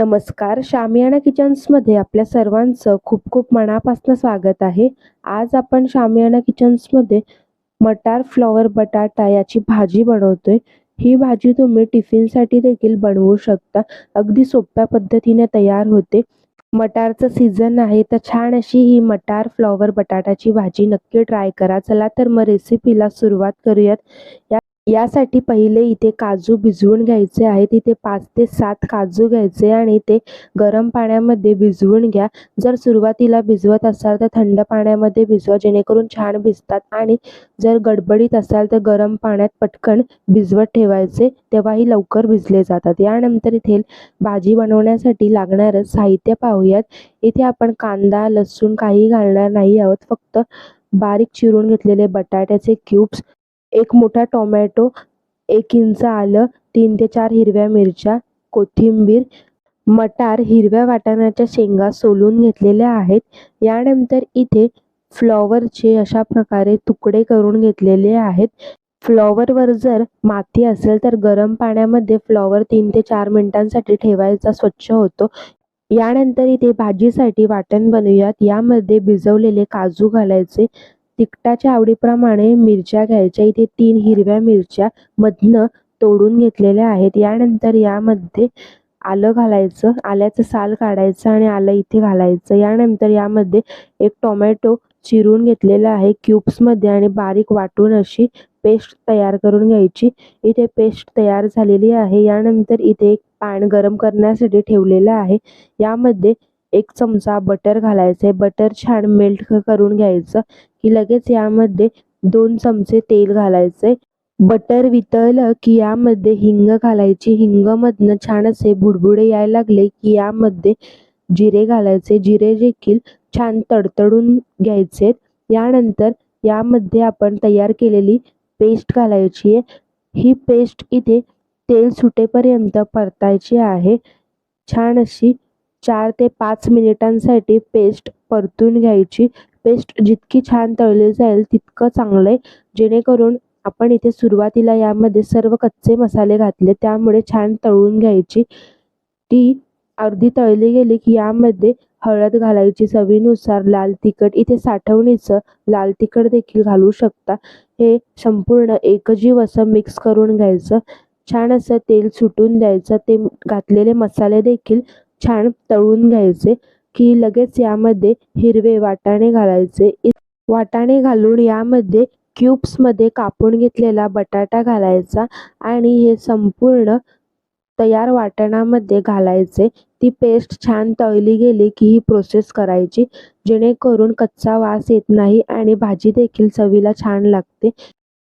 नमस्कार. शामियाना किचन्समध्ये आपल्या सर्वांचं खूप खूप मनापासून स्वागत आहे. आज आपण शामियाना किचन्समध्ये मटार फ्लॉवर बटाटा याची भाजी बनवतोय. ही भाजी तुम्ही टिफिनसाठी देखील बनवू शकता. अगदी सोप्या पद्धतीने तयार होते. मटारचं सीझन आहे तर छान अशी ही मटार फ्लॉवर बटाटाची भाजी नक्की ट्राय करा. चला तर मग रेसिपीला सुरुवात करूयात. या यासाठी पहिले इथे काजू भिजवून घ्यायचे आहेत. इथे पाच ते सात काजू घ्यायचे आणि ते गरम पाण्यामध्ये भिजवून घ्या. जर सुरुवातीला भिजवत असाल तर थंड पाण्यामध्ये भिजवा जेणेकरून छान भिजतात आणि जर गडबडीत असाल तर गरम पाण्यात पटकन भिजवत ठेवायचे. तेव्हाही लवकर भिजले जातात. यानंतर इथे भाजी बनवण्यासाठी लागणारं साहित्य पाहूयात. इथे आपण कांदा लसूण काही घालणार नाही आहोत. फक्त बारीक चिरून घेतलेले बटाट्याचे क्यूब्स एक मोठा टोमॅटो एक इंच आलं तीन ते चार हिरव्या मिरच्या कोथिंबीर मटार हिरव्या वाटाण्याच्या शेंगा सोलून घेतलेल्या आहेत. यानंतर इथे फ्लॉवरचे अशा प्रकारे तुकडे करून घेतलेले आहेत. फ्लॉवरवर जर माती असेल तर गरम पाण्यामध्ये फ्लॉवर तीन ते चार मिनिटांसाठी ठेवायचा स्वच्छ होतो. यानंतर इथे भाजीसाठी वाटण बनवूयात. यामध्ये भिजवलेले काजू घालायचे. तिखटाच्या आवडीप्रमाणे मिरच्या घ्यायच्या. इथे तीन हिरव्या मिरच्या मधनं तोडून घेतलेल्या आहेत. यानंतर यामध्ये आलं घालायचं. आल्याचं साल काढायचं आणि आलं इथे घालायचं. यानंतर यामध्ये एक टोमॅटो चिरून घेतलेला आहे. क्यूब्समध्ये आणि बारीक वाटून अशी पेस्ट तयार करून घ्यायची. इथे पेस्ट तयार झालेली आहे. यानंतर इथे एक पॅन गरम करण्यासाठी ठेवलेलं आहे. यामध्ये एक चमचा बटर घालायचं बटर छान मेल्ट करून घ्यायचं. की लगेच यामध्ये दोन चमचे तेल घालायचे बटर वितळलं की यामध्ये हिंग घालायची. हिंगमधनं छान असे बुडबुडे यायला लागले की यामध्ये जिरे घालायचे. जिरे देखील छान तडतडून घ्यायचे यानंतर यामध्ये आपण तयार केलेली पेस्ट घालायची आहे. ही पेस्ट इथे तेल सुटेपर्यंत परतायची आहे. छान अशी चार ते पाच मिनिटांसाठी पेस्ट परतून घ्यायची. पेस्ट जितकी छान तळली जाईल तितकं चांगलं आहे जेणेकरून आपण इथे सुरुवातीला यामध्ये सर्व कच्चे मसाले घातले त्यामुळे छान तळून घ्यायची. ती अर्धी तळली गेली की यामध्ये हळद घालायची चवीनुसार लाल तिखट. इथे साठवणीचं लाल तिखट देखील घालू शकता. हे संपूर्ण एकजीव असं मिक्स करून घ्यायचं. छान असं तेल सुटून द्यायचं. ते घातलेले मसाले देखील छान तळून घ्यायचे की लगेच यामध्ये हिरवे वाटाणे घालायचे. वाटाणे घालून यामध्ये क्यूब्समध्ये कापून घेतलेला बटाटा घालायचा आणि हे संपूर्ण तयार वाटणामध्ये घालायचे. ती पेस्ट छान तळली गेली की ही प्रोसेस करायची. जेणेकरून कच्चा वास येत नाही आणि भाजी देखील चवीला छान लागते.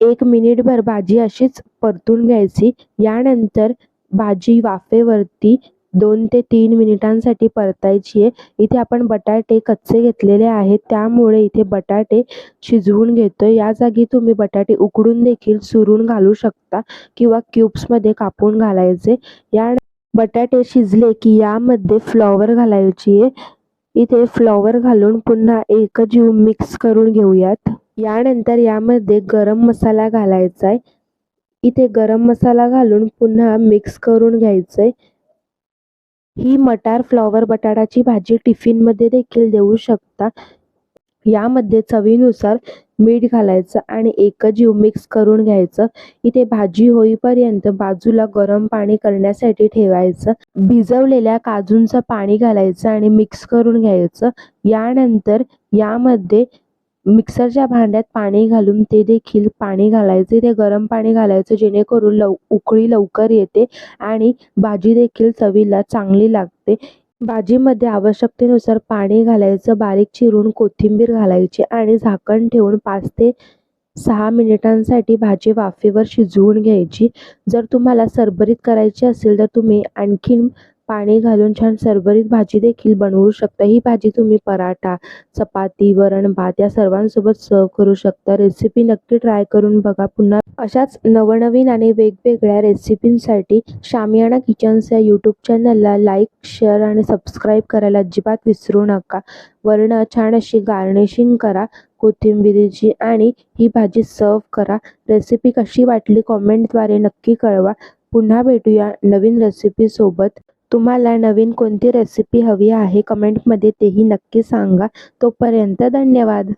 एक मिनिटभर भाजी अशीच परतून घ्यायची. यानंतर भाजी वाफेवरती दोन ते तीन मिनिटांसाठी परतायची आहे. इथे आपण बटाटे कच्चे घेतलेले आहेत. त्यामुळे इथे बटाटे शिजवून घेतोय. या जागी तुम्ही बटाटे उकडून देखील सुरून घालू शकता किंवा क्यूब्समध्ये कापून घालायचे. या बटाटे शिजले की यामध्ये फ्लॉवर घालायची आहे. इथे फ्लॉवर घालून पुन्हा एकजीव मिक्स करून घेऊयात. यानंतर यामध्ये गरम मसाला घालायचा आहे. इथे गरम मसाला घालून पुन्हा मिक्स करून घ्यायचंय. ही मटार फ्लॉवर बटाटाची भाजी टिफिनमध्ये देखील देऊ शकता. यामध्ये चवीनुसार मीठ घालायचं आणि एकजीव मिक्स करून घ्यायचं. इथे भाजी होईपर्यंत बाजूला गरम पाणी करण्यासाठी ठेवायचं. भिजवलेल्या काजूंचं पाणी घालायचं आणि मिक्स करून घ्यायचं. यानंतर यामध्ये मिक्सरच्या भांड्यात पाणी घालून ते देखील पाणी घालायचे ते गरम पाणी घालायचं जेणेकरून लव उकळी लवकर येते आणि भाजी देखील चवीला चांगली लागते. भाजीमध्ये आवश्यकतेनुसार पाणी घालायचं बारीक चिरून कोथिंबीर घालायची आणि झाकण ठेवून पाच ते सहा मिनिटांसाठी भाजी वाफेवर शिजवून घ्यायची. जर तुम्हाला सरबरीत करायची असेल तर तुम्ही आणखीन पाणी घालून छान सरभरीत भाजी देखील बनवू शकता. ही भाजी तुम्ही पराठा चपाती वरण भात या सर्वांसोबत सर्व करू शकता. रेसिपी नक्की ट्राय करून बघा. पुन्हा अशाच नवनवीन आणि वेगवेगळ्या रेसिपींसाठी शामियाना किचन्स या यूट्यूब चॅनलला लाईक शेअर आणि सबस्क्राईब करायला अजिबात विसरू नका. वरण छान अशी गार्निशिंग करा. कोथिंबिरीची आणि ही भाजी सर्व करा. रेसिपी कशी वाटली कॉमेंटद्वारे नक्की कळवा. पुन्हा भेटूया नवीन रेसिपीसोबत तुम्हाला नवीन कोणती रेसिपी हवी आहे कमेंटमध्ये तेही नक्की सांगा. तोपर्यंत धन्यवाद.